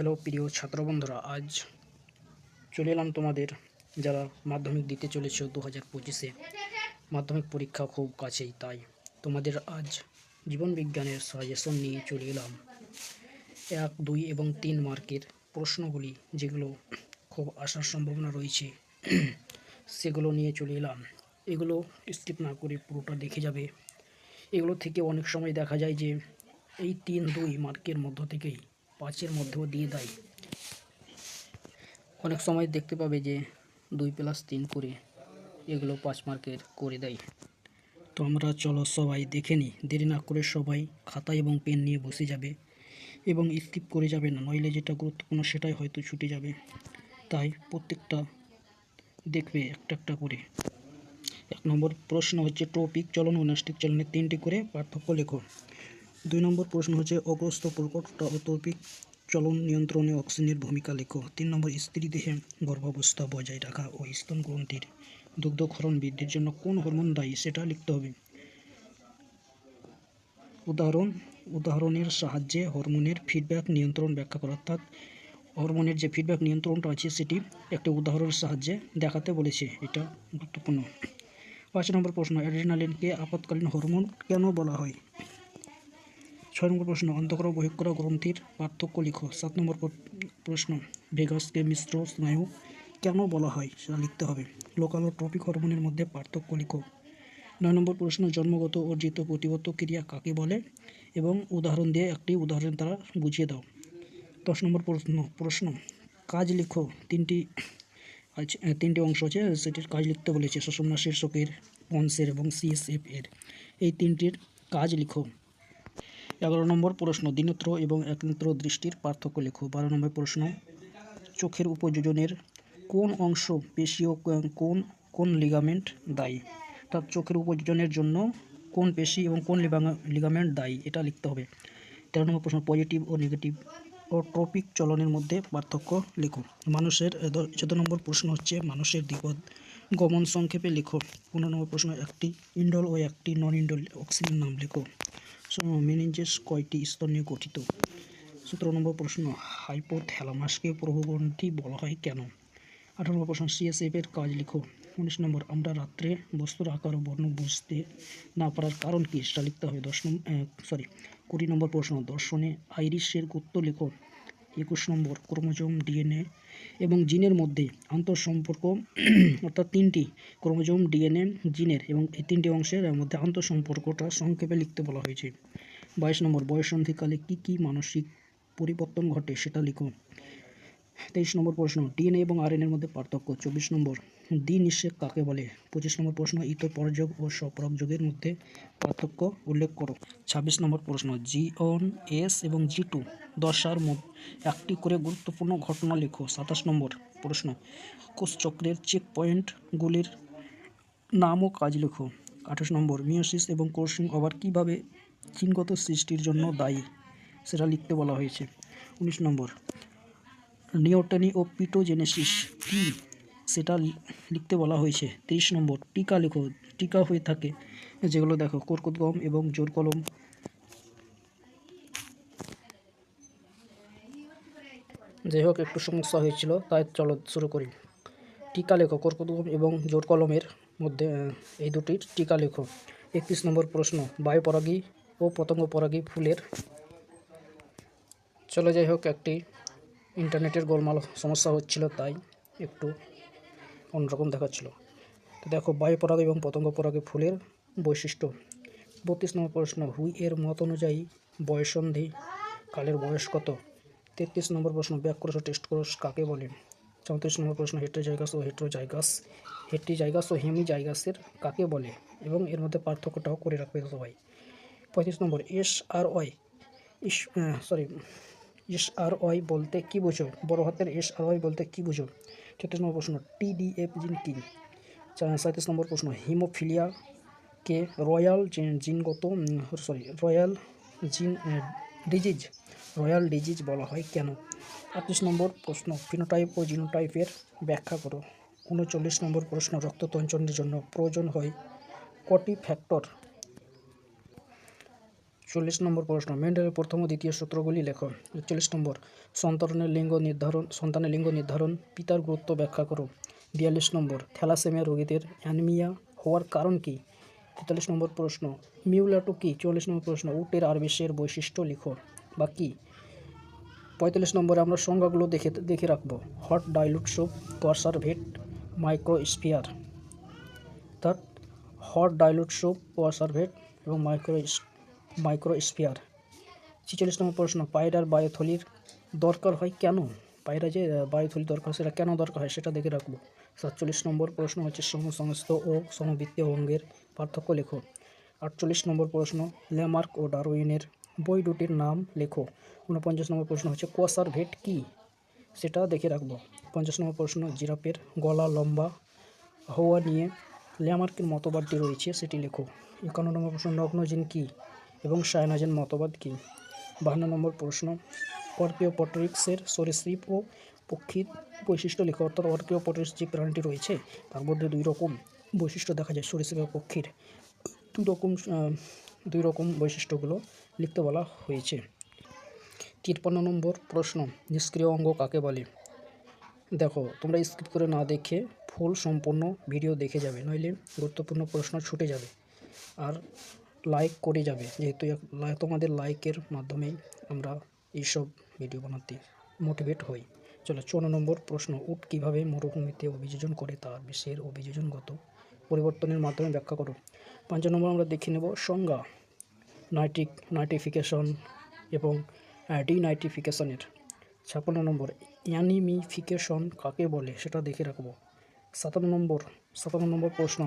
Hello প্রিয় ছাত্র বন্ধুরা আজ চলে এলাম তোমাদের যারা মাধ্যমিক দিতে চলেছে দু হাজার পঁচিশে। মাধ্যমিক পরীক্ষা খুব কাছেই, তাই তোমাদের আজ জীবন বিজ্ঞানের সাজেশন নিয়ে চলে এলাম। এক, দুই এবং তিন মার্কের প্রশ্নগুলি, যেগুলো খুব আসার সম্ভাবনা রয়েছে, সেগুলো নিয়ে চলে এলাম। এগুলো স্কিপ না করে পুরোটা দেখে যাবে। এগুলো থেকে অনেক সময় দেখা যায় যে এই তিন, দুই মার্কের মধ্য থেকেই পাঁচের মধ্যেও দিয়ে দেয়। অনেক সময় দেখতে পাবে যে দুই প্লাস তিন করে এগুলো পাঁচ মার্কের করে দেয়। তো আমরা চলো সবাই দেখে নিই দেরি না করে সবাই খাতা এবং পেন নিয়ে বসে যাবে এবং স্কিপ করে যাবে না, নইলে যেটা গুরুত্বপূর্ণ সেটাই হয়তো ছুটে যাবে। তাই প্রত্যেকটা দেখবে একটা একটা করে। এক নম্বর প্রশ্ন হচ্ছে টপিক চলন ও নাস্তিক চলনের তিনটি করে পার্থক্য লেখো। দুই নম্বর প্রশ্ন হচ্ছে অগ্রস্ত প্রকট ও তৌপিক চলন নিয়ন্ত্রণে অক্সিজেনের ভূমিকা লেখো। তিন নম্বর, স্ত্রী দেহে গর্ভাবস্থা বজায় রাখা ও স্তন গ্রন্থির দুগ্ধক্ষরণ বৃদ্ধির জন্য কোন হরমোন দায়ী সেটা লিখতে হবে। উদাহরণ, উদাহরণের সাহায্যে হরমোনের ফিডব্যাক নিয়ন্ত্রণ ব্যাখ্যা করা। অর্থাৎ হরমোনের যে ফিডব্যাক নিয়ন্ত্রণটা আছে সেটি একটি উদাহরণের সাহায্যে দেখাতে বলেছে, এটা গুরুত্বপূর্ণ। পাঁচ নম্বর প্রশ্ন অ্যাড্রিনালিনকে আপৎকালীন হরমোন কেন বলা হয়? ছয় নম্বর প্রশ্ন, অন্তঃকর বহিঃকর গ্রন্থির পার্থক্য লিখো। সাত নম্বর প্রশ্ন, ভেগাসকে মিশ্র স্নায়ু কেন বলা হয়? সেটা লিখতে হবে। লোকাল ও ট্রপিক হরমোনের মধ্যে পার্থক্য লিখো। নয় নম্বর প্রশ্ন, জন্মগত অর্জিত প্রতিবত ক্রিয়া কাকে বলে? এবং উদাহরণ দিয়ে একটি উদাহরণ তারা বুঝিয়ে দাও। দশ নম্বর প্রশ্ন প্রশ্ন, কাজ লিখো। তিনটি আজ তিনটি অংশ আছে, সেটির কাজ লিখতে বলেছে। সুষমনা শীর্ষকের পন্সের এবং সিএসএফ এর। এই তিনটির কাজ লিখো। এগারো নম্বর প্রশ্ন, দিনত্র এবং একনেত্র দৃষ্টির পার্থক্য লেখো। বারো নম্বর প্রশ্ন, চোখের উপযোজনের কোন অংশ পেশি ও কোন কোন লিগামেন্ট দায়ী? তার চোখের উপযোজনের জন্য কোন পেশি এবং কোন লিগামেন্ট দায়ী, এটা লিখতে হবে। তেরো নম্বর প্রশ্ন পজিটিভ ও নেগেটিভ ও ট্রপিক চলনের মধ্যে পার্থক্য লেখো। মানুষের চোদ্দ নম্বর প্রশ্ন হচ্ছে মানুষের দিগদ গমন সংক্ষেপে লেখো। পনেরো নম্বর প্রশ্ন, একটি ইন্ডল ও একটি নন ইন্ডল অক্সিজেন নাম লেখো। মেনিনজেস কয়টি স্তর নিয়ে গঠিত? সতেরো নম্বর প্রশ্ন, হাইপোথ্যালামাসকে প্রভুগ্রন্থি বলা হয় কেন? আঠারো নম্বর প্রশ্ন সিএসএফ এর কাজ লিখো। উনিশ নম্বর, আমরা রাত্রে বস্তুর আকার ও বর্ণ বুঝতে না পারার কারণ কি? সেটা লিখতে হবে। দশ নম্বর সরি কুড়ি নম্বর প্রশ্ন, দর্শনে আইরিশের গুত্ত লিখো। একুশ নম্বর ক্রোমোজোম ডিএনএ এবং জিনের মধ্যে আন্তঃসম্পর্ক, অর্থাৎ তিনটি ক্রোমোজোম ডিএনএ জিনের এবং এই তিনটি অংশের মধ্যে আন্তঃসম্পর্কটা সংক্ষেপে লিখতে বলা হয়েছে। বাইশ নম্বর বয়সন্ধিকালে কি কি মানসিক পরিবর্তন ঘটে সেটা লিখো তেইশ নম্বর প্রশ্ন, ডিএনএ এবং আরএনএর মধ্যে পার্থক্য। চব্বিশ নম্বর দ্বি নিষেক কাকে বলে? পঁচিশ নম্বর প্রশ্ন, ইতর পরযোগ ও স্বপরাগযোগের মধ্যে পার্থক্য উল্লেখ করো। ছাব্বিশ নম্বর প্রশ্ন জি ওয়ান এস এবং জি টু দশার একটি করে গুরুত্বপূর্ণ ঘটনা লেখো। সাতাশ নম্বর প্রশ্ন কোষচক্রের চেক পয়েন্টগুলির নাম ও কাজ লেখো। আঠাশ নম্বর মিওসিস এবং কোর্সিং ওভার কীভাবে জিনগত সৃষ্টির জন্য দায়ী, সেটা লিখতে বলা হয়েছে। উনিশ নম্বর নিওটনি ও পিটোজেনেসিস কী? সেটা লিখতে বলা হয়েছে। তিরিশ নম্বর, টিকা লেখো। টিকা হয়ে থাকে, যেগুলো দেখো, কর্কট গম এবং জোর কলম। যাই হোক, একটু সমস্যা হয়েছিল, তাই চলো শুরু করি। টিকা লেখো, কর্কট গম এবং জোর কলমের মধ্যে এই দুটির টিকা লেখো। একত্রিশ নম্বর প্রশ্ন বায়ুপরাগী ও পতঙ্গ পরাগী ফুলের চলো যাই হোক, একটি ইন্টারনেটের গোলমাল সমস্যা হচ্ছিল, তাই একটু অন্যরকম দেখাচ্ছিল। তো দেখো, বায়ু পরাগ এবং পতঙ্গ পরাগে ফুলের বৈশিষ্ট্য। বত্রিশ নম্বর প্রশ্ন, হুই এর মত অনুযায়ী বয়সন্ধি কালের বয়স কত? তেত্রিশ নম্বর প্রশ্ন ব্যাকক্রোশ ও টেস্ট ক্রোশ কাকে বলে? চৌত্রিশ নম্বর প্রশ্ন, হেট্রোজাইগাস ও হেট্রো জায়গাস হেট্রোজাইগাস। হেট্রিজাইগাস ও হেমিজাইগাসের কাকে বলে? এবং এর মধ্যে পার্থক্যটাও করে রাখবে সবাই। পঁয়ত্রিশ নম্বর, এস আর ওয়াই, ইস সরি এস আর ওয়াই বলতে কী বোঝো? বড় হাতের এস আর ওয়াই বলতে কী বোঝো? তেত্রিশ নম্বর প্রশ্ন টিডিএফ জিন কী সাঁত্রিশ নম্বর প্রশ্ন, হিমোফিলিয়া কে রয়্যাল জিনগত sorry royal gene disease, royal disease বলা হয় কেন? আটত্রিশ নম্বর প্রশ্ন, ফিনোটাইপ ও জিনোটাইপের ব্যাখ্যা করো। উনচল্লিশ নম্বর প্রশ্ন, রক্ততঞ্চনের জন্য প্রয়োজন হয় কটি ফ্যাক্টর? চল্লিশ নম্বর প্রশ্ন। মেন্ডেলের প্রথম ও দ্বিতীয় সূত্রগুলি লেখো। একচল্লিশ নম্বর, সন্তানের লিঙ্গ নির্ধারণ, সন্তানের লিঙ্গ নির্ধারণ, পিতার গুরুত্ব ব্যাখ্যা করো। বিয়াল্লিশ নম্বর, থ্যালাসেমিয়া রোগীদের অ্যানিমিয়া হওয়ার কারণ কি? তেতাল্লিশ নম্বর প্রশ্ন, মিউলাটো কি? চল্লিশ নম্বর প্রশ্ন, উটের আরবিশের বৈশিষ্ট্য লিখো বা কী? পঁয়তাল্লিশ নম্বরে আমরা সংজ্ঞাগুলো দেখে দেখে রাখব। Hot, dilute soup coacervate microsphere. অর্থাৎ হট, ডাইলুট সুপ কোয়াসারভেট এবং মাইক্রো মাইক্রোস্ফিয়ার। ছেচল্লিশ নম্বর প্রশ্ন, পায়রার বায়োথলির দরকার হয় কেন? পায়রা যে বায়ুথলি দরকার সেটা কেন দরকার হয় সেটা দেখে রাখব। সাতচল্লিশ নম্বর প্রশ্ন হচ্ছে সমসংস্থ ও সমবৃত্তীয় অঙ্গের পার্থক্য লেখো। আটচল্লিশ নম্বর প্রশ্ন, ল্যামার্ক ও ডারউইনের বই দুটির নাম লেখো। ঊনপঞ্চাশ নম্বর প্রশ্ন হচ্ছে কোয়াসার ভেট কী? সেটা দেখে রাখব। পঞ্চাশ নম্বর প্রশ্ন, জিরাফের গলা লম্বা হওয়া নিয়ে ল্যামার্কের মতবাদটি রয়েছে, সেটি লেখো। একান্ন নম্বর প্রশ্ন, নগ্নজিন কী? এবং সায়নাজেন মতবাদ কী? বাহান্ন নম্বর প্রশ্ন। অর্কিও পটরিক্সের সরীসৃপ ও পক্ষীর বৈশিষ্ট্য লেখা। অর্থাৎ অর্কিও পটরিক্স যে প্রাণীটি রয়েছে, তার মধ্যে দুই রকম বৈশিষ্ট্য দেখা যায়, সরীসৃপ ও পক্ষীর। দুই রকম দুই রকম বৈশিষ্ট্যগুলো লিখতে বলা হয়েছে। তিপ্পান্ন নম্বর প্রশ্ন, নিষ্ক্রিয় অঙ্গ কাকে বলে? দেখো, তোমরা স্কিপ করে না দেখে ফুল সম্পূর্ণ ভিডিও দেখে যাবে, নইলে গুরুত্বপূর্ণ প্রশ্ন ছুটে যাবে। আর লাইক করে যাবে, যেহেতু তোমাদের লাইকের মাধ্যমেই আমরা এইসব ভিডিও বানাতে মোটিভেট হই। চলো চৌন্ন নম্বর প্রশ্ন, উট কীভাবে মরুভূমিতে অভিযোজন করে তার বিশ্বের অভিযোজনগত পরিবর্তনের মাধ্যমে ব্যাখ্যা করো। পাঁচ নম্বর আমরা দেখে নেব, সংজ্ঞা নাইট্রিক নাইট্রিফিকেশন এবং ডিনাইট্রিফিকেশনের ছাপ্পান্ন নম্বর অ্যানিমিফিকেশন কাকে বলে সেটা দেখে রাখব। সাতান্ন নম্বর সাতান্ন নম্বর প্রশ্ন,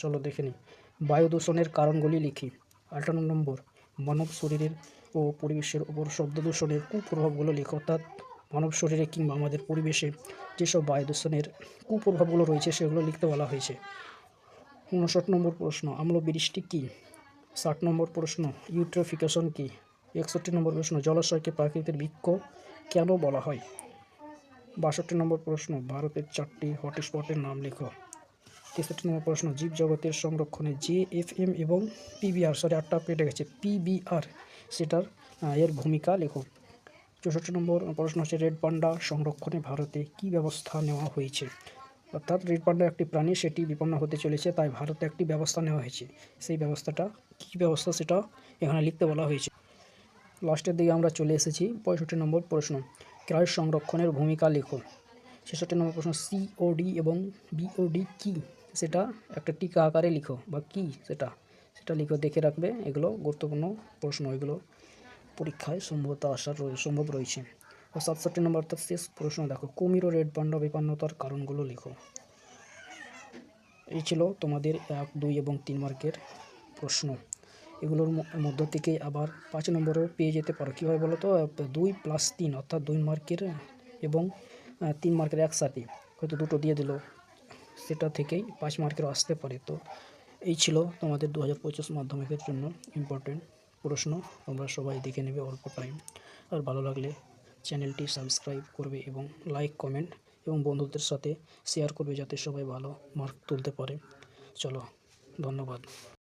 চলো দেখে নিই বায়ু দূষণের কারণগুলি লিখি। আটান্ন নম্বর, মানব শরীরের ও পরিবেশের ওপর শব্দ দূষণের কুপ্রভাবগুলো লিখো। অর্থাৎ মানব শরীরে কিংবা আমাদের পরিবেশে যেসব বায়ু দূষণের কুপ্রভাবগুলো রয়েছে, সেগুলো লিখতে বলা হয়েছে। উনষাট নম্বর প্রশ্ন, আম্ল বৃষ্টি কী? ষাট নম্বর প্রশ্ন, ইউট্রোফিকেশন কী? একষট্টি নম্বর প্রশ্ন, জলাশয়কে প্রাকৃতিক বৃক্ষ কেন বলা হয়? বাষট্টি নম্বর প্রশ্ন, ভারতের চারটি হটস্পটের নাম লেখো। তেষট্টি নম্বর প্রশ্ন, জীবজগতের সংরক্ষণে জে এফ এম এবং পিবিআর সরি আটটা পেটে গেছে। পিবিআর সেটার এর ভূমিকা লেখো। চৌষট্টি নম্বর প্রশ্ন হচ্ছে, রেড পান্ডা সংরক্ষণে ভারতে কী ব্যবস্থা নেওয়া হয়েছে? অর্থাৎ রেড পান্ডা একটি প্রাণী, সেটি বিপন্ন হতে চলেছে, তাই ভারতে একটি ব্যবস্থা নেওয়া হয়েছে। সেই ব্যবস্থাটা, কী ব্যবস্থা সেটা এখানে লিখতে বলা হয়েছে। লাস্টের দিকে আমরা চলে এসেছি, পঁয়ষট্টি নম্বর প্রশ্ন, ক্রয় সংরক্ষণের ভূমিকা লেখো। ছেষট্টি নম্বর প্রশ্ন সিওডি এবং বিওডি কি? সেটা একটা টিকা আকারে লিখো, বা কি সেটা? সেটা লিখো দেখে রাখবে, এগুলো গুরুত্বপূর্ণ প্রশ্ন, এগুলো পরীক্ষায় সম্ভবত আসার সম্ভব রয়েছে। ও সাতষট্টি নম্বর অর্থাৎ শেষ প্রশ্ন, দেখো, কুমির ও রেড পান্ডা বিপন্নতার কারণগুলো লিখো। এই ছিল তোমাদের এক, দুই এবং তিন মার্কের প্রশ্ন। এগুলোর মধ্য থেকে আবার পাঁচ নম্বরও পেয়ে যেতে পারো। কীভাবে বলো তো? দুই প্লাস তিন, অর্থাৎ দুই মার্কের এবং তিন মার্কের একসাথে। হয়তো দুটো দিয়ে দিল। সেটা থেকেই পাঁচ মার্কের আসতে পারে। তো এই ছিল তোমাদের দু হাজার পঁচিশ মাধ্যমিকের জন্য ইম্পর্টেন্ট প্রশ্ন। তোমরা সবাই দেখে নেবে অল্প টাইম আর ভালো লাগলে চ্যানেলটি সাবস্ক্রাইব করবে এবং লাইক কমেন্ট এবং বন্ধুদের সাথে শেয়ার করবে যাতে সবাই ভালো মার্ক তুলতে পারে। চলো, ধন্যবাদ।